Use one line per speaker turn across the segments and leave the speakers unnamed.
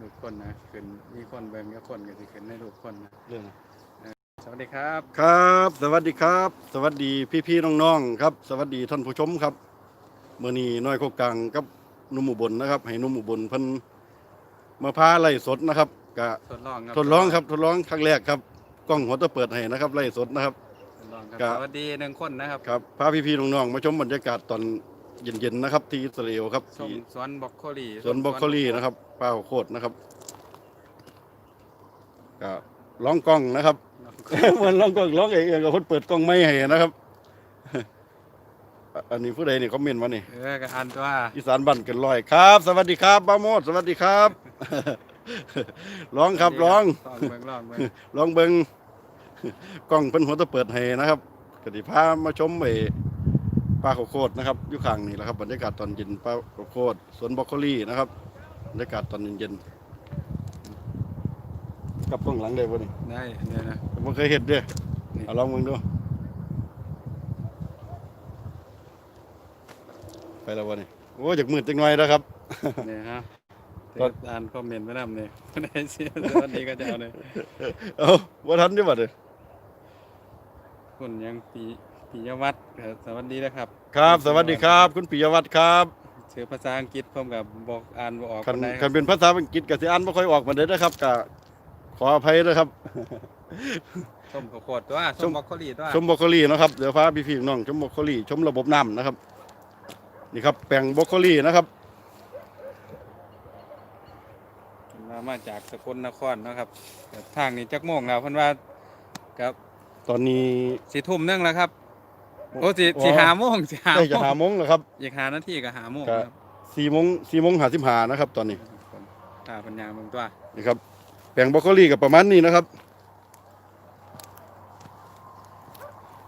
ลูกคนนะขึ้นมีคนเบิ่งก็คนก็สิขึ้นในลูกคนนะ
เรื่อง
สวัสดีครับ
ครับ สวัสดีครับ สวัสดีพี่ๆน้องๆครับ สวัสดีท่านผู้ชมครับเมื่อนี้น้อยโคกกังกับหนุ่มอุบลนะครับ ให้หนุ่มอุบลเพิ่นมาพาไล่สดนะครับกะ
ทดลองครับ
ทดลองครับทดลองครั้งแรกครับกล้องหัวตะเปิดให้นะครับไล่สดนะครับ
ทดลองครับ
กะ
สวัสดีหนึ่งคนนะครับ
ครับพาพี่ๆน้องๆมาชมบรรยากาศตอน เย็นๆนะครับ ที่อิสราเอลครับ
ชม
ที่
สวนบรอกโคลี
สวนบรอกโคลีนะครับป้าโคตรนะครับก็ร้องกล้องนะครับ เหมือนร้องกล้องร้องเองกับคนเปิดกล้องไม่ให้นะครับ อันนี้ผู้ใดนี่คอมเมนต์มานี่
เออก็อ่านตัว
อีสานบ้านเกันลอยครับ สวัสดีครับบ้าโมดสวัสดีครับ ร้องครับร้อง
ลองเบิ่งลองเบิ่ง
ลองเบิง กล้องเป็นหัวตะเปิดให้นะครับกติพามาชมไอ้ ปลาข้าวโคตรนะครับอยู่ข้างนี่แหละครับบรรยากาศตอนเย็นปลาข้าวโคตรสวนบรอกโคลีนะครับบรรยากาศตอนเย็นๆกลับกล้องหลังได้บ่นี่
ได้เนี่ยนะ
ผมเคยเห็นเด้อ
นี่
เอาลองมึงดูไปแล้วบ่นี่โอ้ยจากมืดจังหน่อยนะครับ
เนี่ยฮะ
ก็
อ่านคอมเมนต์มานำเนี่ยได้เสียสวัสดีก็จะเอาเลย
เอาบ่ทันเด้อบัดนี้
คุณยังปี ปียวัฒน์ครับสวัสดีนะครับ
ครับ สวัสดีครับ คุณปิยวัฒน์ครับ
ชื่อภาษาอังกฤษผมกับบอกอ่านบ่ออก
คัน
ปานใดค
คั
รั
น
บ
เป็นภาษาอังกฤษก็สิอ่านบ่ค่อยออกปานใดนะครับก็ขออภัยนะครับ
ส้มข้าวโพดตัว
ส้
ส้
ม
มบรอกโคลีตัว
ชมบรอกโคลีนะครับเดี๋ยวพาพี่ๆน้องชมบรอกโคลีชมระบบน้ำนะครับนี่ครับแปลงบรอกโคลีนะครับ
มามาจากสกลนครเนาะครับแต่ทางนี้จักโมงแล้วเพิ่นว่ากับ
ตอนนี้
สิทุ่มหนึงแล้วครับ โอ้สิสิหาโมงสิหา
ใกล้จะ
โม
หางโมงแล้วครับ
อีกหานาทีก็หาโมง
ครับ
ครับ
สี่โมงสี่โมงห้าสิบห้านะครับ ตอนนี้
ตาปัญญาเมืองตัว
นี่ครับแปลงบรอกโคลีกับประมาณนี้นะครับ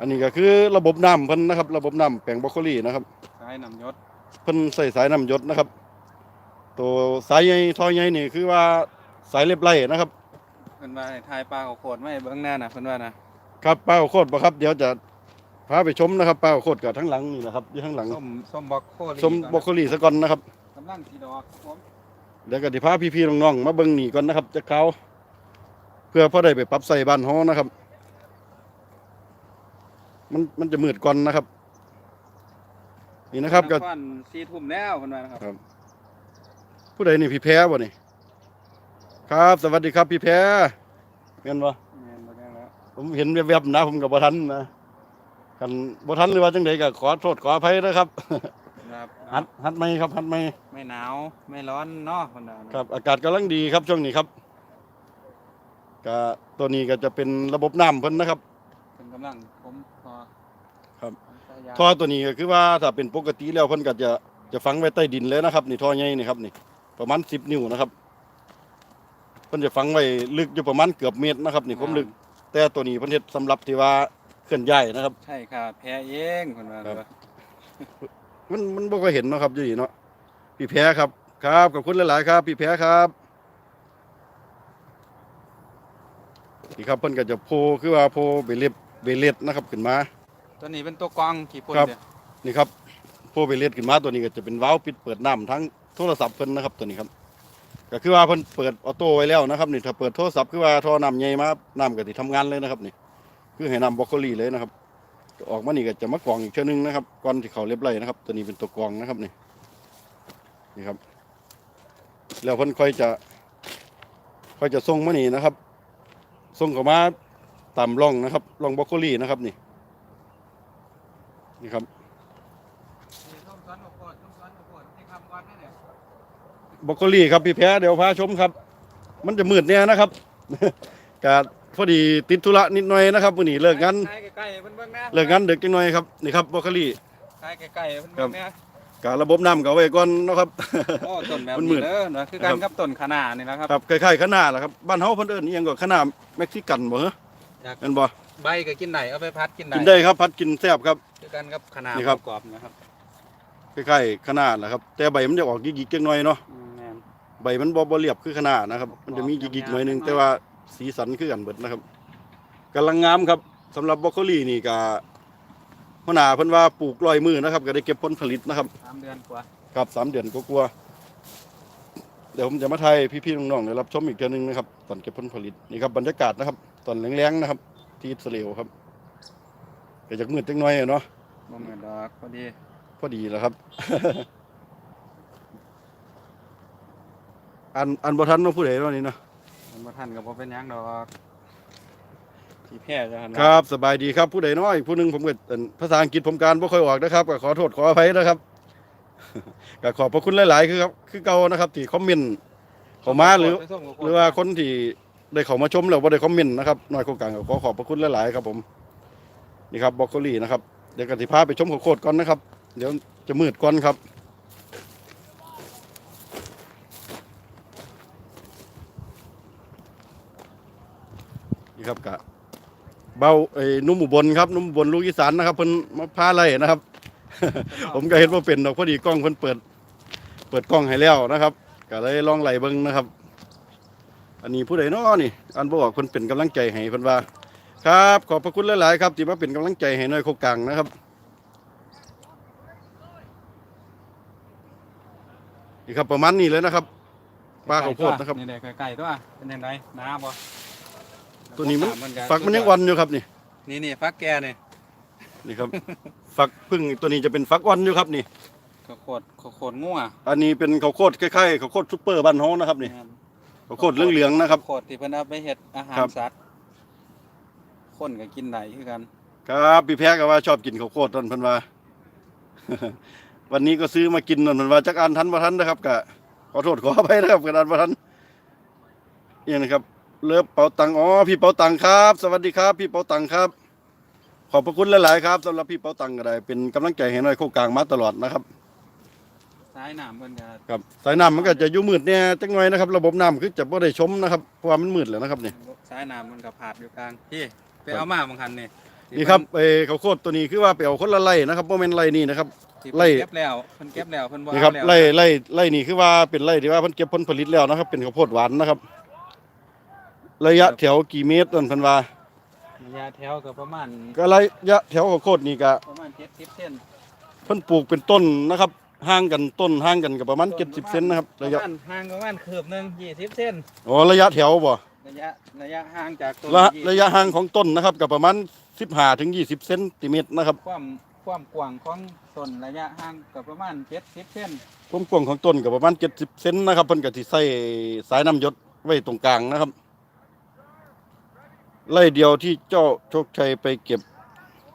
อันนี้ก็คือระบบน้ำเพิ่นนะครับ ระบบน้ำแปลงบรอกโคลีนะครับ
สายน้ำยศ
เพิ่นใส่สายน้ำหยศนะครับ ตัวสายใหญ่ท่อใหญ่นี่คือว่าสายเล็บไล่นะครับ
เพิ่นว่าให้ทายปลาข้าวโพดไม่เบิ่งหน้าน่ะเพิ่นว่านะครับ
ป้าโคตรบ่ครับ เดี๋ยวจะ พาไปชมนะครับป้าโคตรกับทั้งหลังนี่นะครับอยู่ทั้งหลัง
ส้มส้มบรอกโคลี
ชมบรอกโคลีซะก่อนนะครับ
กำลังสิดอกครับผม
เดี๋ยวก็สิพาพี่ๆน้องๆมาเบิ่งนี่ก่อนนะครับจะเขาเพื่อพอได้ไปปรับใส่บ้านเฮานะครับ มันมันจะมืดก่อนนะครับ นี่นะครับก็
นครสี่ทุ่มแล้วเพิ่นว่านะครับ
ผู้ใดนี่พี่แพ้บ่นี่ครับ สวัสดีครับพี่แพ้แม่นบ่
แม่นบ่ได้แล้ว
ผมเห็นแวบๆนะผมกับบ่ทันนะ กันบ่ทันหรือว่าจังไดก็ขอโทษขออภัยนะครับ
ครับ
หัดหัดไม่ครับหัดไม่
ไม่หนาวไม่ร้อนเนาะเพิ่นว่านะครับ
อากาศกำลังดีครับช่วงนี้ครับก็ตัวนี้ก็จะเป็นระบบน้ำเพิ่นนะครับ
เพิ่นกำลังผมพอ
ครับ
สายยาง
ท่อตัวนี้ก็คือว่าถ้าเป็นปกติแล้วเพิ่นก็จะจะฝังไว้ใต้ดินเลยนะครับ นี่ท่อใหญ่นี่ครับนี่ ประมาณ10นิ้วนะครับเพิ่นจะฝังไว้ลึกอยู่ประมาณเกือบเมตรนะครับ นี่ความลึก แต่ตัวนี้เพิ่นเฮ็ดสำหรับที่ว่า เคลื่อนย้ายนะครับ
ใช่ค่ะแพ้เองเพิ่นว่า
ครับ มันมันบ่ค่อยเห็นเนาะครับอยู่นี่เนาะพี่แพ้ครับ ครับขอบคุณหลาย ๆ ครับ พี่แพ้ครับนี่ครับเพิ่นก็จะโพคือว่าโพเบลเลตเบลเลตนะครับขึ้นมา
ตัวนี้เป็นตัวกรองขี่พ่น
ครับ
เดียว
นี่ครับโพเบลเลตขึ้นมาตัวนี้ก็จะเป็นวาล์วปิดเปิดน้ำทั้งโทรศัพท์เพิ่นนะครับตัวนี้ครับ ก็คือว่าเพิ่นเปิดออโต้ไว้แล้วนะครับนี่ถ้าเปิดโทรศัพท์คือว่าท่อน้ำใหญ่มาน้ำก็สิทำงานเลยนะครับนี่ คือให้นำบรอกโคลีเลยนะครับ ออกมานี่ก็จะมากรองอีกเชือนึงนะครับก่อนที่เขาเรียบไรนะครับ ตัวนี้เป็นตัวกรองนะครับนี่นี่ครับ แล้วเพิ่นค่อยจะค่อยจะส่งมานี่นะครับส่งเข้ามาตามร่องนะครับร่องบรอกโคลีนะครับนี่นี่ครับบรอกโคลีครับพี่แพ้เดี๋ยวพาชมครับ มันจะมืดเนี่ยนะครับกา พอดีติดธุระนิดหน่อยนะครับวันนี้เลิกงาน
ใกล้ใกล้ๆเพิ่นเบิ่งนะ
เลิกงานดึกจังหน่อยครับนี่ครับบรอกโคลี
ใกล้ใกล้ๆเพิ่นเบิ่งนะ
การระบบน้ำก็เอาไว้ก่อนเนาะครับ
โอ้ต้นแบบ
มันมื
นี้
ด
เด้อนะคือกันกับต้นคะน้านี่แหละครับ
ครับคล้ายๆข้าวหน้าแหละครับบ้านเฮาเพิ่นเอิ้นอีหยังก็ข้าวหน้าเม็กซิกันบ่ฮะ
อยาก
แม่นบ่
ใบก็กินได้เอาไปพัดกินได้
กินได้ครับพัดกินแซ่บครับ
คือกันกับคะน้า
นี่ครับ
กรอบๆนะครับ
คล้ายๆข้าวหน้าแหละครับแต่ใบมันจะออกหยิกๆจังหน่อยเนาะ
อืมแม่น
ใบมันบ่บ่เรียบคือข้าวหน้านะครับมันจะมีหยิกๆหน่อยหนึงแต่ว่า สีสันคือกันเบิดนะครับกำลังงามครับสำหรับบรอกโคลีนี่ก็หัวหน้าเพิ่นว่าปลูกร้อยมือนะครับ ก็ได้เก็บผลผลิตนะครับ
สามเดือนกว่า
ครับสามเดือนก็กลัวาเดี๋ยวผมจะมาถ่ายพี่ๆน้องๆได้รับชมอีกเทื่อนึงนะครับตอนเก็บผลผลิตนี่ครับบรรยากาศนะครับ ตอนแรงๆนะครับ ที่อิสราเอลครับก็จากมืดจังน้อยอะเนาะ
บ่เหมือนดอกพอดี
พอดีแล้วครับ อันอันบ่ทันเนาะผู้ใดเนาะนี่เนาะ
มันบ่ทันก็บ่เป็นหยังดอกที่แพ้จังหั่น
ครับสบายดีครับผู้ใดน้อยผู้หนึงผมก็เอิ่นภาษาอังกฤษผมการบ่ค่อยออกนะครับก็ขอโทษขออภัยนะครับ ก็ขอบพระคุณหลาย ๆ คือครับคือเก่านะครับที่คอมเมนต์เข้ามาหรือ หรือว่าคนที่ได้เข้ามาชมแล้วบ่ได้คอมเมนต์นะครับน้อยโครงการก็ขอขอบพระคุณหลาย ๆ ครับผมนี่ครับบรอกโคลีนะครับเดี๋ยวกันสิพาไปชมข้าวโคตรก่อนนะครับ เดี๋ยวจะมืดก่อนครับ ครับกะเบาไอ้นุ่มอุบลครับนุ่มอุบลลูกอีสานนะครับเพิ่นมาพาไล่นะครับ ผมก็เห็นว่าเป็นดอกพอดีกล้องเพิ่นเปิด เปิดกล้องให้แล้วนะครับก็เลยลองไล่เบิ่งนะครับ อันนี้ผู้ใดน้อนี่ อันบอกเพิ่นเป็นกำลังใจให้เพิ่นว่า ครับ ขอบพระคุณหลายๆครับที่มาเป็นกำลังใจให้น่อยโคกลางนะครับนี่ครับประมาณนี้เลยนะครับปลาข้าวโพดนะครับ
นี่แหละไก่ๆตัวเป็นยังไงน้าบ่
ตัวนี้มัน
ก็
ฝักมันยังวันอยู่ครับนี่
นี่นี่ฟักแก่นี่
นี่ครับ ฝักพึ่งตัวนี้จะเป็นฝักอ่อนอยู่ครับนี่
ข้าวโพดข้าวโพดงัว
อันนี้เป็นข้าวโพดคล้ายๆข้าวโพดซุปเปอร์บ้านเฮานะครับนี่ข้าวโพดเหลืองๆนะครับ
ข้าวโพดที่เพิ่นเอาไปเฮ็ดอาหาร
ครับ
สัตว์คนก็กินได้คือกัน
ครับพี่แพ้ก็ว่าชอบกินข้าวโพดนั่นเพิ่นว่าวันนี้ก็ซื้อมากินนั่นเพิ่นว่าจักอันทันบ่ทันนะครับก็ขอโทษขออภัยนะครับกันอันบ่ทันนี่นะครับ เลิฟเป๋าตังอ๋อพี่เป๋าตังครับ สวัสดีครับ พี่เป๋าตังครับ ขอบพระคุณหลายๆครับสำหรับพี่เป๋าตังก็ได้เป็นกำลังใจให้หน่อยโคกลางมาตลอดนะครับ
สายน้ำเพิ่นก็
ครับสายน้ำมันก็จะอยู่มืดเนี่ยจังหน่อยนะครับ ระบบน้ำคือจะบ่ได้ชมนะครับเพราะว่ามันมืดแล้วนะครับนี่
สายน้ำมันก็ผาดอยู่กลางพี่ไปเอามาบางคันนี่ที่
นี่ครับเออข้าวโพดตัวนี้คือว่าไปเอาคนละไร่นะครับบ่แม่นไร่นี่นะครับ
ที่
ไล่
เพิ่นเก็บแล้วเพิ่นเก็บแล้วเพิ่นบ่
นี่ครับ
เอาแล้ว
ไร่ไร่ไร่นี่คือว่าเป็นไร่ที่ว่าเพิ่นเก็บผลผลิตแล้วนะครับ เป็นข้าวโพดหวานนะครับ ระยะแถวกี่เมตรนั่นเพิ่นว่า
ระยะแถวก็ประมาณ
ก็ระยะแถวข้าวโพดนี่ก็
ประมาณ70เซน
เพิ่นปลูกเป็นต้นนะครับห่างกันต้นห่างกันก็ประมาณ70เซนนะครับระยะ
ประมาณห่างประมาณคืบหนึง20เซน
อ๋อระยะแถวบ่
ระยะระยะห่างจากต้น
ระ
ยี่
ระยะห่างของต้นนะครับก็ประมาณ15ถึง20เซนติเมตรนะครับ
ความความกว้างของต้นระยะห่างก็ประมาณ70เซน
ความกว้างของต้นก็ประมาณ70เซนนะครับเพิ่นก็สิใส่สายน้ำหยศไว้ตรงกลางนะครับ ไร่เดียวที่เจ้าโชคชัยไปเก็บ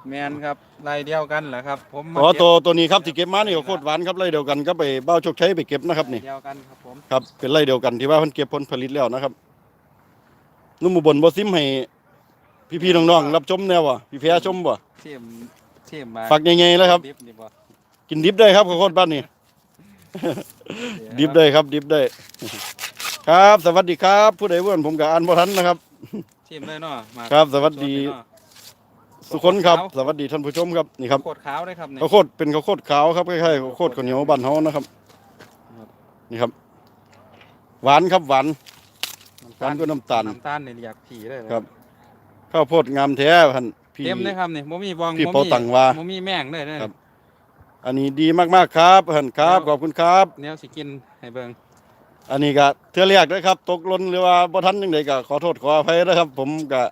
แมนครับรายเดียวกันแหละครับ ผมมา
อ๋อ
เก็บ
ตัวตัวนี้ครับที่เก็บมานี่ก็โคตรหวานครับไร่เดียวกันก็ไปเบ้าโชคชัยไปเก็บนะครับนี่
เดียวกันครับผม
ครับเป็นไร่เดียวกันที่ว่าเพิ่นเก็บผลผลิตแล้วนะครับนุ่มอุบลบ่ซิมให้พี่ๆน้องๆรับชมแนวบ่พี่แพ้ชมบ่
เทียมเทียมมา
ฝักใหญ่ๆแล้วครับ
ดิบดิบบ่
กินดิบได้ครับข้าวโพดบ้านนี่ ดิบได้ครับดิบได้ ครับ สวัสดีครับ ผู้ใดเว่นผมก็อ่านบ่ทันนะครับ
เทียมเลยเนาะมา
ครับสวัสดี
ดเลยเนาะ
สุคนครับสวัสดีท่านผู้ชมครับนี่ครับ
โคตรขาวเลยครับเนี่ย
ข้าวโพดเป็นข้าวโพดขาวครับคล้ายๆข้าวโพดข้าวเหนียวบ้านเฮานะครับ นี่ครับ หวานครับหวาน หวานกว่าน้ำตาล
น้ำตาลเนี่ยอยากผีเลย
ครับ ข้าวโพดงามแท้ท่านพี่
เต็มเลยครับเนี่ยบ่มีบอง
พี่
บ่
เปา
มี
ตังว่า
บ่มีแม่งเลยเนี่ย
ครับ อันนี้ดีมากๆครับท่านครับขอบคุณครับ
แนวสิกินให้เบิ่ง
อันนี้ก็เทื่อแรกนะครับ ตกหล่นหรือว่าบ่ทันจังไดก็ขอโทษขออภัยนะครับ ผมก็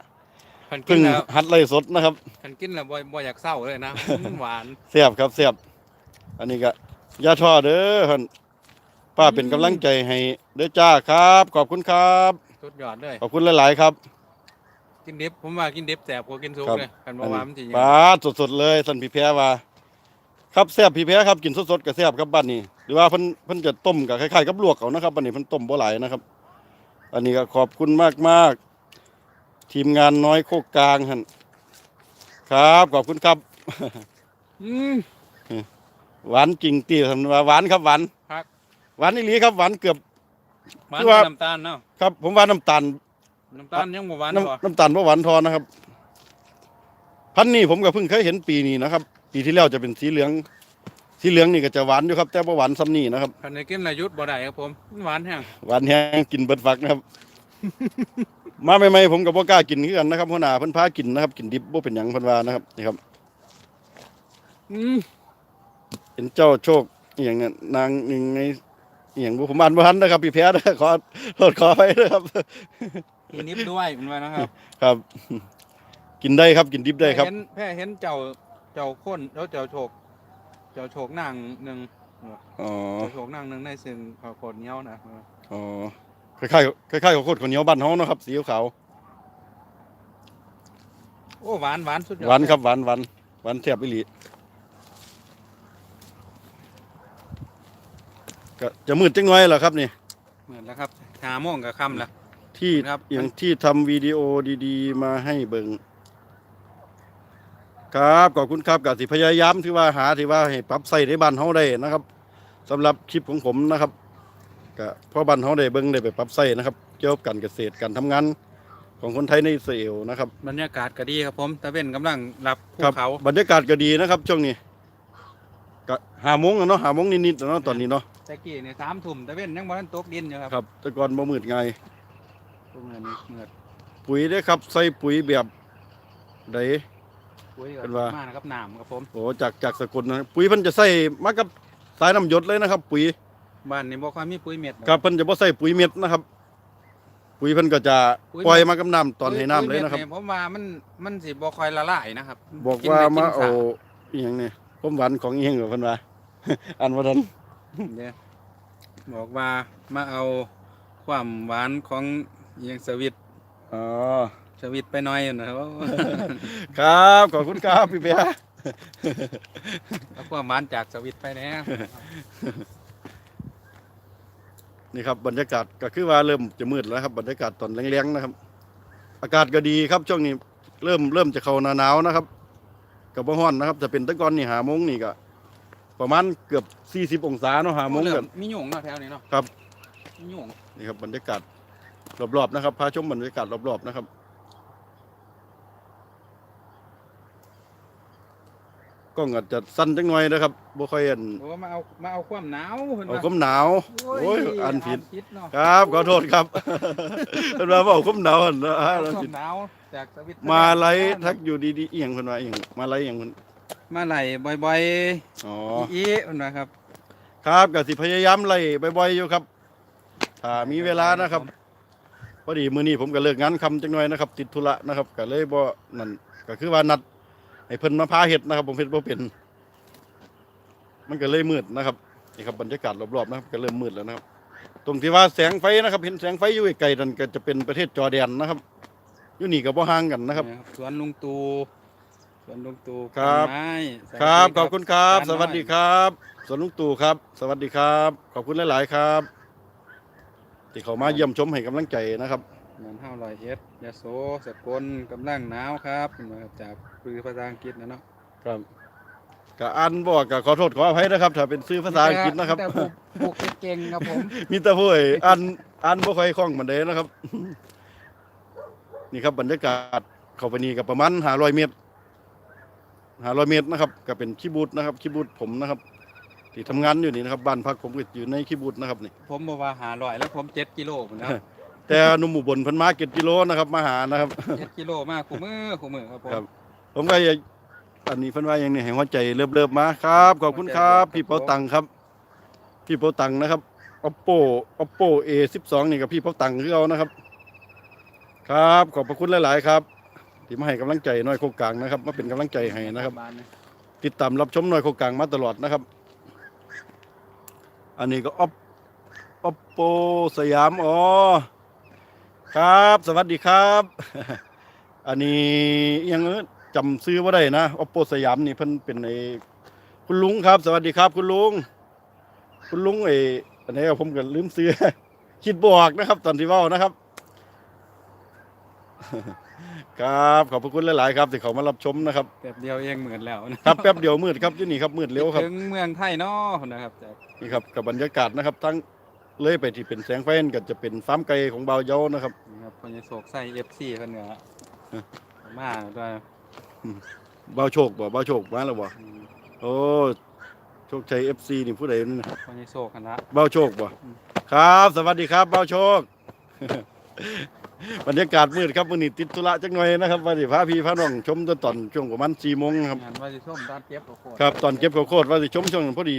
คันกิ
เพิ่
น
ง
แล้ว
หัดไล่สดนะครับ
คันกินแล้วบ่บ่อยากเศร้าเลยนะมันหวาน
เสียบครับเสียบอันนี้ก็อย่าท้อเด้อท่านป้าเป็นกำลังใจให้เด้อจ้าครับ ขอบคุณครับ
สุดยอดเลย
ขอบคุณหลายๆครับ
กินดิบผมว่ากินดิบแสบกว่ากินซุป
ครับ
เลยคันบ่ว่ามันสิ
ปลาสดๆเลยสันพี่แพ้ว่า ครับแซ่บพี่แพ้ครับกินสดๆกับแซ่บครับบ้านนี้ หรือว่าเพิ่นเพิ่นจะต้มกับคล้ายๆกับลวกเอานะครับบ้านนี้เพิ่นต้มบ่หลายนะครับ อันนี้ก็ขอบคุณมากๆทีมงานน้อยโคกกลางหั่นครับขอบคุณครับ
อืม
หวานจริงตีท่านว่าหวานครับหวาน
ครับ
หวานอีหลีครับหวานเกือบ
หวาน
คือว่า
น้ำตาลเนาะ
ครับ ผมว่าน้ำตาล
น้ำตาลยังบ่หวานพอ
น้ำน้ำตาลบ่หวานทอนะครับ พันธุ์นี้ผมก็เพิ่งเคยเห็นปีนี้นะครับ ปีที่แล้วจะเป็นสีเหลือง สีเหลืองนี่ก็จะหวานอยู่ครับ แต่บ่หวานซ้ำนี่นะครับ
คันได้กินและยุดบ่ได้ครับผมมันหวานแห้ง
หวานแห้งกินเบิดฟักนะครับ มาใหม่ๆผมก็บ่กล้ากินคือกันนะครับหัวหน้าเพิ่นพากินนะครับกินดิบบ่เป็นหยังเพิ่นว่านะครับนี่ครับ
อืม
เป็นเจ้าโชคอหย่างนั้นนางหนึ่งในออหย่างบุผมอ่านบ่ทันนะครับพี่แพ้นะขอโทษขอไปนะครับ
กินนิบด้วยมันว่านะครับ
ครับ กินได้ครับกินดิบได้ครับ
แพ้เห็นแพ้เห็นเจ้าเจ้าข้นแล้วเจ้าโฉกเจ้าโฉกนางหนึ่ง
อ๋อ
เจ้าโฉกนางหนึ่งในซึ่งข้าวโพดเหนียวนะ
อ๋อคล้ายๆคล้ายๆกับโคตรข้าวเหนียวบ้านเฮาเนาะครับสีขาว
โอ้หวานหวานสุดยอด
หวานครับหวานหวานหวานแซ่บอีหลีก็จะมืดจังน้อยเหรอครับนี่
เหมือนแล้วครับหาโม่วงกับคำละ
ที่
ครับ
อย่างที่ทำวิดีโอดี ๆ มาให้เบิง ครับขอบคุณครับกับสิพยายามที่ว่าหาที่ว่าให้ปรับใส่ในบ้านเฮาได้นะครับสำหรับคลิปของผมนะครับก็เพราะบ้านเฮาได้เบิ่งได้ไปปรับใส่นะครับ เกี่ยวกับการเกษตรการทำงานของคนไทยในอิสราเอลนะครับ
บรรยากาศก็ดีครับผมตะเว้นกำลังรับภู
ครับ
เขา
บรรยากาศก็ดีนะครับช่วงนี้ก็หาโมงแล้วเนาะหาโมงนิดๆแล้วเนาะตอนนี้เนาะ
ตะกี้เนี่ยสามทุ่มตะเว้นยังบ่ทันตกดินอยู่ครับ
ครับแต่ก่อนบ่มืดไงาย
พวกนั้นเหมือน
ปุ๋ยเด้อครับ ใส่ปุ๋ยแบบใด
ปุ๋ยกับ
เป็นว่า
มานะครับน้ำครับผม
โอ้จากจากสกุลนะปุ๋ยเพิ่นจะใส่มากับสายน้ำหยดเลยนะครับ ปุ๋ย
บ้านนี่บ่ค่อยมีปุ๋ยเม็ด
ครับเพิ่นจะบ่ใส่ปุ๋ยเม็ดนะครับ ปุ๋ยเพิ่นก็จะ
ปุ๋ย
ปล่อยมากับน้ำตอนให้น้ำเลยนะครับ
ปุ๋ม็ดผมว่ามันมันสิบ่ค่อยละลายนะครับ
บอก
น
ว่า
ได้
มา
กิน
เอา
ส
อีหยังนี่ความหวานของอีหยังเหรอเพิ่นว่า อันว่าทัน
เด้อบอกว่ามาเอาความหวานของอหยังสวิต
อ๋อ
สวิตไปหน่อยนะครับ
ครับขอบคุณครับพี่เปีย
เอาความหวานจากสวิตไปแหน่
นี่ครับบรรยากาศก็คือว่าเริ่มจะมืดแล้วครับ บรรยากาศตอนแรงๆนะครับ อากาศก็ดีครับช่วงนี้เริ่มเริ่มจะเข้าหน้าหนาวนะครับกับบ่ฮ้อนนะครับจะเป็นแตะกอนนี่หาโมงนี่ก็ประมาณเกือบ 40 องศาเนาะหาโมง
เริ่
กัน
มีหยุ่งเนาะแถวนี้เนาะ
ครับ
มีหยุ่ง
นี่ครับบรรยากาศรอบๆนะครับพาชมบรรยากาศรอบๆนะครับ กล้องอาจจะสั้นจังหน่อยนะครับบ่ค่อยอัน
โอ้มาเอามาเอาความหนาวเพิ่น
เอา
ว่า
ความหนาวโอ้ยอันผิด
เนาะ
ครับขอโทษครับเพิ่นว่าบ่เอาความหนาวหั่นนะ
เอา
เรา
ควา
ผิด
มหนาวจากสวิต
มาไลฟ์ทักอยู่ดีๆเอียงเพิ่นว่าเอียงมาไลฟ์เอียงเพิ่น
มาไหลบ่อย
อ๋อ
ๆอีๆเพิ่นว่าครับ
ครับก็สิพยายามไล่บ่อยๆอยู่ครับถ้ามีเวลานะครับพอดีมื้อนี้ผมก็เลิกงานคำจังหน่อยนะครับ ติดธุระนะครับก็เลยบ่นั่นก็คือว่านัด ให้เพิ่นมาพาเฮ็ดนะครับ ผมเฮ็ดบ่เป็น มันก็เลยมืดนะครับนี่ครับบรรยากาศรอบๆนะครับก็เริ่มมืดแล้วนะครับ ตรงที่ว่าแสงไฟนะครับ เห็นแสงไฟอยู่ไกลๆนั่นก็จะเป็นประเทศจอร์แดนนะครับอยู่นี่ก็บ่ห่างกันนะครับ
เนี่ยสวนลุงตู่สวนลุงตู่
ครับ
ต้นไม้สวัสดี
ครับขอบคุณครับ
จาน
สวัสดีครับสวนลุงตู่ครับ สวัสดีครับ ขอบคุณหลาย ๆ ครับ ที่เขามาเยี่ยมชมให้กำลังใจนะครับ
เหมือนห้าร้อยเอ็ดยาโสสกลกำลังหนาวครับเพิ่นว่าจากปือภาษาอังกฤษนะเนาะ
ครับก็อ่านบอกก็ขอโทษขออภัยนะครับ ถ้าเป็นซื้อภาษาอังกฤษนะครับ
แต่ผูกผูกเก่งๆครับผม
มีแต่ผู้เอ่ยอ่านอ่านบ่ค่อยคล่องมันเด้นะครับ นี่ครับบรรยากาศเข้าไปนี่ก็ประมาณ500เมตร500เมตรนะครับ ก็เป็นคีบูตนะครับคีบูตผมนะครับที่ทำงานอยู่นี่นะครับบ้านพักผมก็อยู่ในคีบูตนะครับนี่
ผมบอกว่าหาร้อยแล้วผมเจ็ดกิโลพุ่นนะ
แต่หนุ่มอุบลเพิ่นมาเก็บกิโลนะครับมาหานะครับ
เจ็ดกิโลมากคู่มือคู่มือครับผม
ครับ ผมก็อยากอันนี้เพิ่นว่าอย่างนี้ให้หัวใจเริ่มๆมาครับขอบคุณครับพี่เปาตังครับ พี่เปาตังนะครับ oppo oppo a 1 2นี่กับพี่เปาตังคือเอานะครับ ครับขอบพระคุณหลาย ๆ ครับที่มาให้กำลังใจน้อยโคกกลางนะครับมาเป็นกำลังใจให้นะครับา
นเนี่ย
ติดตามรับชมน้อยโคกกลางมาตลอดนะครับ อันนี้ก็ op oppo สยาม อ๋อ ครับ สวัสดีครับ อันนี้อิหยังเอ้อจำซื้อว่าได้นะ oppo สยามนี่เพิ่นเป็นไอ้คุณลุงครับ สวัสดีครับ คุณลุง คุณลุงไอ้อันนี้ผมก็ลืมซื้อ คิดบออกนะครับ ตอนที่เว่านะครับ ครับขอบพระคุณหลายๆครับที่เขามารับชมนะครับ
แป๊บเดียวเองเหมือนแล้วนะครับ
แป๊บเดียวมืดครับที่นี่ครับมืดเร็วครับ
ถึงเมืองไทยเนาะนะครับจาก
นี่ครับกับบรรยากาศนะครับ ทั้ง เลยไปที่เป็นแสงไฟนั่นก็จะเป็นฟาร์มไก่ของบาวเยานะครับ
นะครับพญโศกใส่เอฟซีเพิ่นก็
เออ
มาด้วย
บาวโชคบ่บาวโชคมาแล้วบ่
อืม
โอ้โชคชัยเอฟซีนี่ผู้ใดนี่นะ
พญโศกกันละ
บาวโชคบ่
อืม
ครับ สวัสดีครับบาวโชค บรรยากาศมืดครับมื้อนี้ติดธุระจักหน่อยนะครับว่าสิพาพี่พาน้องชมตอนตอนช่วงประมาณ4โมงครับ
งานว่าจะส้มตอนเก็บกับโคตร
ครับตอนเก็บข้าวโพดว่าสิชมช่วงนั้นพอดี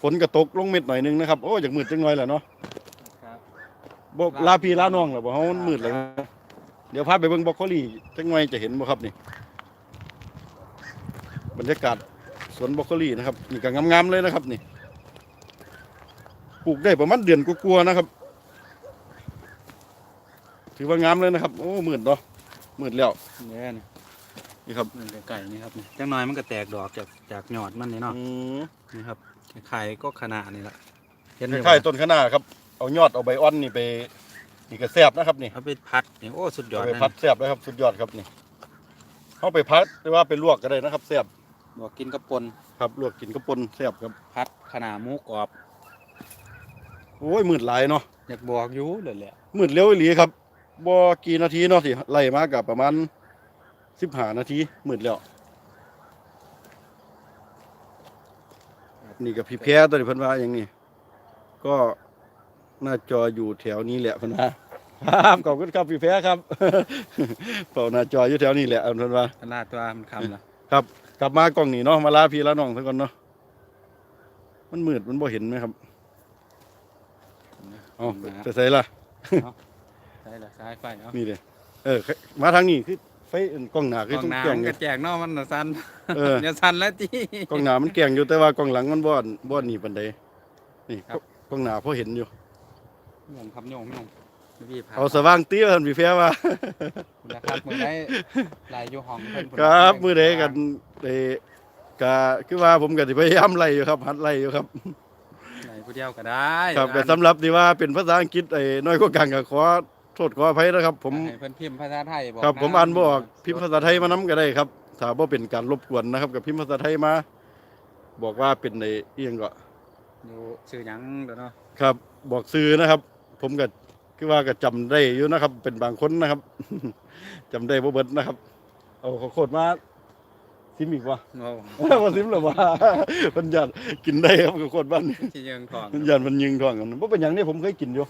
ฝนก็ตกลงเม็ดหน่อยนึงนะครับ โอ้อยากมืดจังหน่อยแหละเนาะ
ครับ
บ่ลาพี่ลาน้องแล้วบ่เฮามันมืดแล้วนะเดี๋ยวพาไปเบิ่งบรอกโคลีจังหน่อยจะเห็นบ่ครับนี่ บรรยากาศสวนบรอกโคลีนะครับนี่ก็งามๆเลยนะครับนี่ปลูกได้ประมาณเดือนกว่าๆนะครับ ถือว่างามเลยนะครับ โอ้มืดเนาะมืดแล้ว
เนี่ยนี่
นี่ครับ
นี่ไก่นี่ครับนี่จังน้อยมันก็แตกดอกจากจากยอดมันนี่เนาะ
อืม
นี่ครับ ไข่ก็ขนาดนี่ละเห็น
ค
ไหม
ล้ายๆต้นคะน้าครับ เอายอดเอาใบอ่อนนี่ไปนี่ก็แซ่บนะครับนี่
เอาไปพัดนี่โอ้สุดยอ
เอา
ด
ไป
นะ
พัดแซ่บนะครับ สุดยอดครับนี่เอาไปพัดหรือว่าไปลวกก็ได้นะครับแซ่บ
บอกกินกระปน
ครับลวกกินกระปนแซ่บครับ
พัดขนาดหมูกรอบ
โอ้ยมืดหลายเนาะ
อยากบอกอยู่เลยแหละ
มืดเร็วอีหลีครับบ่กี่นาทีเนาะสิไล่มากับประมาณสิบห้านาทีมืดแล้ว นี่กับพี่แพ้ตัวนี้เพิ่นว่าอย่างนี้ก็หน้าจออยู่แถวนี้แหละเพิ่นว่าครับขอบคุณครับพี่แพ้ครับเป่าหน้าจออยู่แถวนี้แหละเพิ่นว่า
ขนาดตัวมันคำละ
ครับ กลับมากล้องนี่เนาะมาลาพี่ลาน้องทุกคนเนาะมันมืดมันบ่เห็นไหมครับเอ๋อจะใส่ละ
ใช่ละสายไฟเอา
นี่เลยเออมาทางนี้คือ ไฟอันกล้องหน้าคื
ก
อ
ล้อง
ต้อง
น้
แกล้งำอ
ก
ยู่
ระแจกเนอกมันน่ะสั้น
เออ
อย่าสั้นแล้วจี
กล้องหน้ามันแกล้งอยู่แต่ว่ากล้องหลังมันบ่อนบ่อนนี่ปานใดนี่
ครับ
กล้องหน้าพอเห็นอยู่
โยงครับโยงโยงพี่พา
เอาสว่างเตี้ยกันพี่แพ้ว่า
นะครับมือได้ลายอยู่ห้องเพิ่นพุ่น
ครับมือใดกันเอก็คือว่าผมก็สิพยายามไล่อยู่ครับหัดไล่อยู่ครับ
ไหนผู้เดียวก็ได้
ครับแต่สำหรับที่ว่าเป็นภาษาอังกฤษไอ้น้อยกว่ากันก็ขอ โทษขออภัยนะครับ ผม
ให้เพิ่นพิมพ์ภาษาไทยบอก
ครับะผมอ่านบ่ออกพิมพ์ภาษาไทยมานํก็ได้ครับถ้าบ่เป็นการรบกวนนะครับกับพิมพ์ภาษาไทยมา บอกว่าเป็นในเอียงก็
อยู่ชื่อหยังเด้อเนาะ
ครับ บอกซื้อนะครับ ผมก็คือว่าก็จำได้อยู่นะครับ เป็นบางคนนะครับ จำได้บ่เบิดนะครับ เอาข้าวโคตรมาซิมอีกวะ
โอ้
มาซิมหรอวะมันยันกินได้ครับข้าวโคตรบ้านนี้
ที่ยังของ
มันยันมันยิงท้องกันบ่เป็นหยังนี่ผมเคยกินอยู่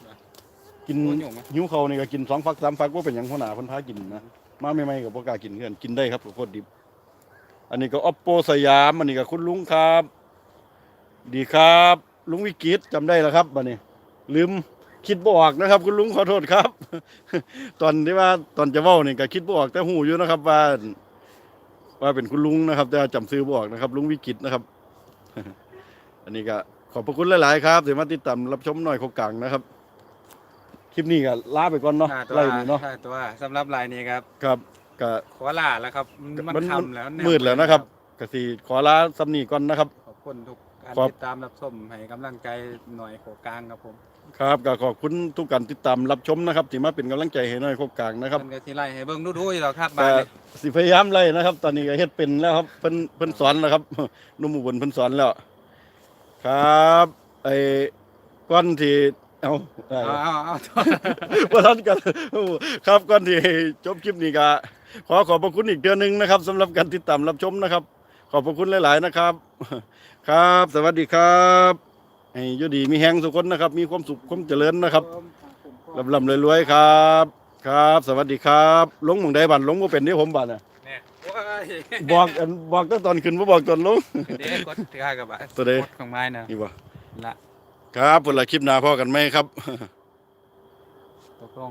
กิน
โอ้ยหยุ่งไหม
หิวเขาวนี่ก็กินสองฟักสามฟักบ่เป็นหยังหัวหน้าเพิ่นพากินนะมาใหม่ๆก็บ่กล้ากินเพื่อนกินได้ครับข้าวโคตรดิบ อันนี้ก็ Oppo สยามอันนี้ก็คุณลุงครับ ดีครับ ลุงวิกิตจำได้แล้วครับบัดนี้ ลืมคิดบ่ออกนะครับ คุณลุงขอโทษครับ ตอนที่ว่าตอนจะเว้านี่ก็คิดบ่ออกแต่หูอยู่นะครับ ว่า ว่าเป็นคุณลุงนะครับ แต่ว่าจำซื้อบ่ออกนะครับ ลุงวิกิตนะครับ อันนี้ก็ขอบพระคุณหลาย ๆ ครับที่มาติดตามรับชมหน่อยโคกลางนะครับ คลิปนี้ก็ลาไปก่อนเนาะ
ค่าตัว
ไล่นี่เนาะ
ค่าตัวสำหรับลายนี้ครับ
ครับก็
ขอลาแล้วครับ มัน
มัน
คำแล้วแน
มืดแล้วนะครับก็สิขอลาสำนีก่อนนะครับ
ขอบคุณทุกการ
ครับ
ติดตามรับชมให้กำลังใจหน่อยโขกลางครับผม
ครับก็ขอบคุณทุกการติดตามรับชมนะครับที่มาเป็นกำลังใจให้น้อยโคกกลางนะครับ
เพิ่นก็สิไล่ให้เบิ่งดูๆอยู่แล้วครับบา
ก็
ดนี้
สิพยายามไล่นะครับ ตอนนี้ก็เฮ็ดเป็นแล้วครับเพิ่นเพิ่นสอนแล้วครับนุ่มอุบลเพิ่นสอนแล้ว ครับไอ้ก้อนที่ เอาได้
เอาเอาเอา
บ่ทันกันครับก่อนที่จบคลิปนี้ก็ขอขอบพระคุณอีกเดือนหนึงนะครับสำหรับการติดตามรับชมนะครับ ขอบพระคุณหลาย ๆ นะครับ ครับ สวัสดีครับให้อยู่ดีมีแฮงสุขคนนะครับ มีความสุขความเจริญนะครับลำลำรวยๆครับ ครับ สวัสดีครับลงหมองได้บันลงบ่เป็นที่ผมบันน่ะ
เนี่ยโอ้ย
บอกอันบอกตั้งตอนขึ้นบ่บอกตอนลง
เดี๋ยวกดถือให้กับอะ
ตัวใด
กดของไม้นะ
นี่บ่
ละ
ครับปุ่นละคลิปหนาพ่อกันไหมครับ
ตกลง